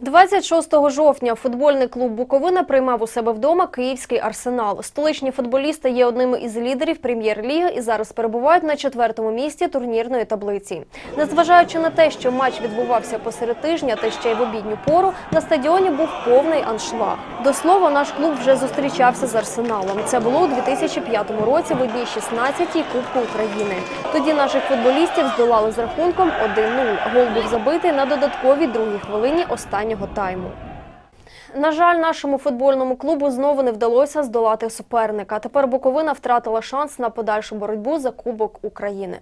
26 жовтня футбольний клуб Буковина приймав у себе вдома київський арсенал. Столичні футболісти є одними із лідерів прем'єр-ліги і зараз перебувають на четвертому місці турнірної таблиці. Незважаючи на те, що матч відбувався посеред тижня та ще й в обідню пору, на стадіоні був повний аншлаг. До слова, наш клуб вже зустрічався з арсеналом. Це було у 2005 році в одній 16-й Кубку України. Тоді наших футболістів здолали з рахунком 1-0. Гол був забитий на додатковій другій хвилині останнього тайму. На жаль, нашому футбольному клубу знову не вдалося здолати суперника. Тепер Буковина втратила шанс на подальшу боротьбу за Кубок України.